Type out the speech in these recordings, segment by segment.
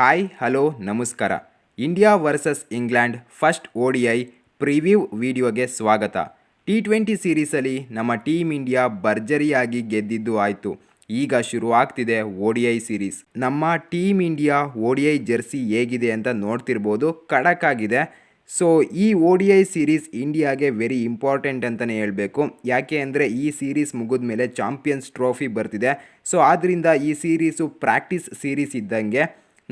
Hi hello ನಮಸ್ಕಾರ. India versus England first O D I preview ವಿಡಿಯೋಗೆ ಸ್ವಾಗತ. T twenty ಸೀರೀಸಲ್ಲಿ ನಮ್ಮ ಟೀಮ್ ಇಂಡಿಯಾ ಭರ್ಜರಿಯಾಗಿ ಗೆದ್ದಿದ್ದು ಆಯಿತು. ಈಗ ಶುರುವಾಗ್ತಿದೆ ಒ ಡಿ ಐ ಸೀರೀಸ್ ನಮ್ಮ team India O D I jersey ಹೇಗಿದೆ ಅಂತ ನೋಡ್ತಿರ್ಬೋದು ಖಡಕ್ ಆಗಿದೆ ಸೊ ಈ ಓ ಡಿ ಐ ಸೀರೀಸ್ ಇಂಡಿಯಾಗೆ ವೆರಿ ಇಂಪಾರ್ಟೆಂಟ್ ಅಂತಲೇ ಹೇಳಬೇಕು. ಯಾಕೆ ಅಂದರೆ ಈ ಸೀರೀಸ್ ಮುಗಿದ ಮೇಲೆ ಚಾಂಪಿಯನ್ಸ್ ಟ್ರೋಫಿ ಬರ್ತಿದೆ. ಸೊ ಆದ್ದರಿಂದ ಈ ಸೀರೀಸು ಪ್ರಾಕ್ಟೀಸ್ ಸೀರೀಸ್ ಇದ್ದಂಗೆ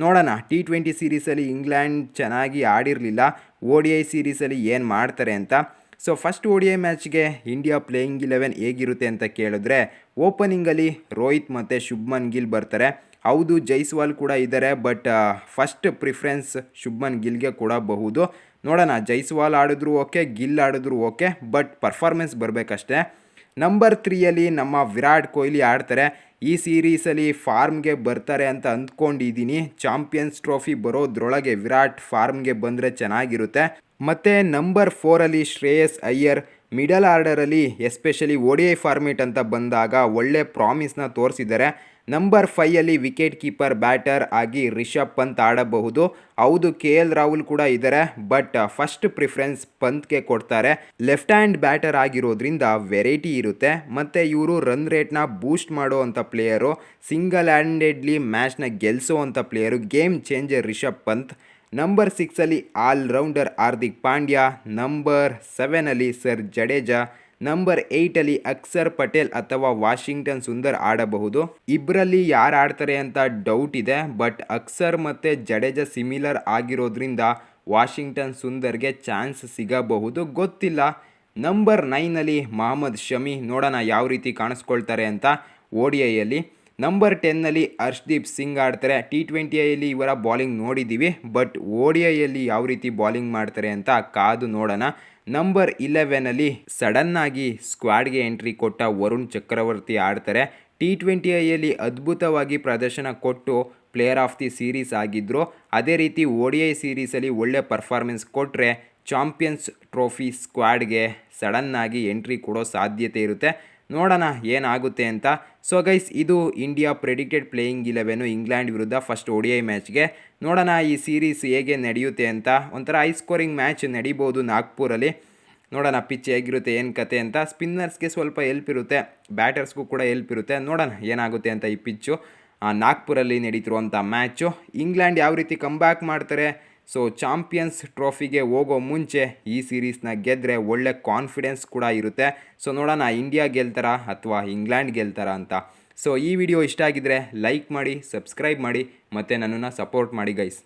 ನೋಡೋಣ. ಟಿ ಟ್ವೆಂಟಿ ಸೀರೀಸಲ್ಲಿ ಇಂಗ್ಲೆಂಡ್ ಚೆನ್ನಾಗಿ ಆಡಿರಲಿಲ್ಲ. ಒ ಡಿ ಐ ಸೀರೀಸಲ್ಲಿ ಏನು ಮಾಡ್ತಾರೆ ಅಂತ. So first O D I ಮ್ಯಾಚ್ಗೆ India playing eleven ಹೇಗಿರುತ್ತೆ ಅಂತ ಕೇಳಿದ್ರೆ ಓಪನಿಂಗಲ್ಲಿ ರೋಹಿತ್ ಮತ್ತು ಶುಭ್ಮನ್ ಗಿಲ್ ಬರ್ತಾರೆ. ಹೌದು ಜೈಸ್ವಾಲ್ ಕೂಡ ಇದ್ದಾರೆ ಬಟ್ ಫಸ್ಟ್ ಪ್ರಿಫರೆನ್ಸ್ ಶುಭ್ಮನ್ ಗಿಲ್ಗೆ ಕೊಡಬಹುದು. ನೋಡೋಣ ಜೈಸ್ವಾಲ್ ಆಡಿದ್ರು ಓಕೆ ಗಿಲ್ ಆಡಿದ್ರು ಓಕೆ ಬಟ್ ಪರ್ಫಾರ್ಮೆನ್ಸ್ ಬರಬೇಕಷ್ಟೇ. ನಂಬರ್ ತ್ರೀಯಲ್ಲಿ ನಮ್ಮ ವಿರಾಟ್ ಕೊಹ್ಲಿ ಆಡ್ತಾರೆ. ಈ ಸೀರೀಸಲ್ಲಿ ಫಾರ್ಮ್ಗೆ ಬರ್ತಾರೆ ಅಂತ ಅಂದ್ಕೊಂಡಿದ್ದೀನಿ. ಚಾಂಪಿಯನ್ಸ್ ಟ್ರೋಫಿ ಬರೋದ್ರೊಳಗೆ ವಿರಾಟ್ ಫಾರ್ಮ್ಗೆ ಬಂದರೆ ಚೆನ್ನಾಗಿರುತ್ತೆ. ಮತ್ತು ನಂಬರ್ ಫೋರಲ್ಲಿ Shreyas Iyer middle ಆರ್ಡರಲ್ಲಿ especially O D I format ಅಂತ ಬಂದಾಗ ಒಳ್ಳೆ ಪ್ರಾಮಿಸ್ನ ತೋರಿಸಿದ್ದಾರೆ. ನಂಬರ್ ಫೈಯಲ್ಲಿ ವಿಕೆಟ್ ಕೀಪರ್, ಬ್ಯಾಟರ್ ಆಗಿ ರಿಷಬ್ ಪಂತ್ ಆಡಬಹುದು. ಹೌದು, ಕೆ ಎಲ್ ರಾಹುಲ್ ಕೂಡ ಇದ್ದಾರೆ ಬಟ್ ಫಸ್ಟ್ ಪ್ರಿಫರೆನ್ಸ್ ಪಂತ್ಗೆ ಕೊಡ್ತಾರೆ. ಲೆಫ್ಟ್ ಹ್ಯಾಂಡ್ ಬ್ಯಾಟರ್ ಆಗಿರೋದ್ರಿಂದ ವೆರೈಟಿ ಇರುತ್ತೆ. ಮತ್ತು ಇವರು ರನ್ ರೇಟ್ನ ಬೂಸ್ಟ್ ಮಾಡೋ ಅಂಥ ಪ್ಲೇಯರು ಸಿಂಗಲ್ ಹ್ಯಾಂಡೆಡ್ಲಿ ಮ್ಯಾಚ್ನ ಗೆಲ್ಲಿಸೋ ಅಂಥ player, game changer Rishabh Pant. Number ಸಿಕ್ಸಲ್ಲಿ all rounder Hardik Pandya, number ಸೆವೆನಲ್ಲಿ sir Jadeja. Number ಏಯ್ಟಲ್ಲಿ ಅಕ್ಸರ್ ಪಟೇಲ್ ಅಥವಾ ವಾಷಿಂಗ್ಟನ್ ಸುಂದರ್ ಆಡಬಹುದು. ಇಬ್ಬರಲ್ಲಿ ಯಾರು ಆಡ್ತಾರೆ ಅಂತ ಡೌಟ್ ಇದೆ ಬಟ್ ಅಕ್ಸರ್ ಮತ್ತು ಜಡೇಜಾ ಸಿಮಿಲರ್ ಆಗಿರೋದ್ರಿಂದ ವಾಷಿಂಗ್ಟನ್ ಸುಂದರ್ಗೆ ಚಾನ್ಸ್ ಸಿಗಬಹುದು, ಗೊತ್ತಿಲ್ಲ. ನಂಬರ್ ನೈನಲ್ಲಿ ಮಹಮ್ಮದ್ ಶಮಿ ನೋಡೋಣ ಯಾವ ರೀತಿ ಕಾಣಿಸ್ಕೊಳ್ತಾರೆ ಅಂತ ಓ ಡಿ ಐಯಲ್ಲಿ ನಂಬರ್ ಟೆನ್ನಲ್ಲಿ ಹರ್ಷ್ದೀಪ್ ಸಿಂಗ್ ಆಡ್ತಾರೆ. ಟಿ ಟ್ವೆಂಟಿ ಐಯಲ್ಲಿ ಇವರ ಬಾಲಿಂಗ್ ನೋಡಿದ್ದೀವಿ. ಬಟ್ ಓ ಡಿ ಐಯಲ್ಲಿ ಯಾವ ರೀತಿ ಬಾಲಿಂಗ್ ಮಾಡ್ತಾರೆ ಅಂತ ಕಾದು ನೋಡೋಣ. ನಂಬರ್ ಇಲೆವೆನಲ್ಲಿ ಸಡನ್ನಾಗಿ ಸ್ಕ್ವಾಡ್ಗೆ ಎಂಟ್ರಿ ಕೊಟ್ಟ ವರುಣ್ ಚಕ್ರವರ್ತಿ ಆಡ್ತಾರೆ. ಟಿ ಟ್ವೆಂಟಿ ಐಯಲ್ಲಿ ಅದ್ಭುತವಾಗಿ ಪ್ರದರ್ಶನ ಕೊಟ್ಟು ಪ್ಲೇಯರ್ ಆಫ್ ದಿ ಸೀರೀಸ್ ಆಗಿದ್ದರು ಅದೇ ರೀತಿ ಒ ಡಿ ಐ ಸೀರೀಸಲ್ಲಿ ಒಳ್ಳೆ ಪರ್ಫಾರ್ಮೆನ್ಸ್ ಕೊಟ್ಟರೆ ಚಾಂಪಿಯನ್ಸ್ ಟ್ರೋಫಿ ಸ್ಕ್ವಾಡ್ಗೆ ಸಡನ್ನಾಗಿ ಎಂಟ್ರಿ ಕೊಡೋ ಸಾಧ್ಯತೆ ಇರುತ್ತೆ. ನೋಡೋಣ ಏನಾಗುತ್ತೆ ಅಂತ. ಸೊ ಗೈಸ್ ಇದು India predicted playing eleven England ವಿರುದ್ಧ ಫಸ್ಟ್ ಒಡಿ ಐ ಮ್ಯಾಚ್ಗೆ ನೋಡೋಣ ಈ ಸೀರೀಸ್ ಹೇಗೆ ನಡೆಯುತ್ತೆ ಅಂತ. ಒಂಥರ ಹೈ ಸ್ಕೋರಿಂಗ್ ಮ್ಯಾಚ್ ನಡೀಬೋದು ನಾಗ್ಪುರಲ್ಲಿ. ನೋಡೋಣ ಪಿಚ್ ಹೇಗಿರುತ್ತೆ, ಏನು ಕತೆ ಅಂತ. ಸ್ಪಿನ್ನರ್ಸ್ಗೆ ಸ್ವಲ್ಪ ಎಲ್ಪ್ ಇರುತ್ತೆ. ಬ್ಯಾಟರ್ಸ್ಗೂ ಕೂಡ ಎಲ್ಪ್ ಇರುತ್ತೆ. ನೋಡೋಣ ಏನಾಗುತ್ತೆ ಅಂತ ಈ ಪಿಚ್ಚು ನಾಗ್ಪುರಲ್ಲಿ ನಡೀತಿರುವಂಥ ಮ್ಯಾಚು ಇಂಗ್ಲೆಂಡ್ ಯಾವ ರೀತಿ ಕಮ್ಬ್ಯಾಕ್ ಮಾಡ್ತಾರೆ? ಸೊ ಚಾಂಪಿಯನ್ಸ್ ಟ್ರೋಫಿಗೆ ಹೋಗೋ ಮುಂಚೆ ಈ ಸೀರೀಸ್ನ ಗೆದ್ದರೆ ಒಳ್ಳೆ ಕಾನ್ಫಿಡೆನ್ಸ್ ಕೂಡ ಇರುತ್ತೆ. ಸೊ ನೋಡೋಣ ಇಂಡಿಯಾ ಗೆಲ್ತಾರಾ ಅಥವಾ ಇಂಗ್ಲೆಂಡ್ ಗೆಲ್ತಾರಾ ಅಂತ. ಸೊ ಈ ವಿಡಿಯೋ ಇಷ್ಟ ಆಗಿದ್ರೆ ಲೈಕ್ ಮಾಡಿ ಸಬ್ಸ್ಕ್ರೈಬ್ ಮಾಡಿ, ಮತ್ತು ನನ್ನನ್ನು ಸಪೋರ್ಟ್ ಮಾಡಿ ಗೈಸ್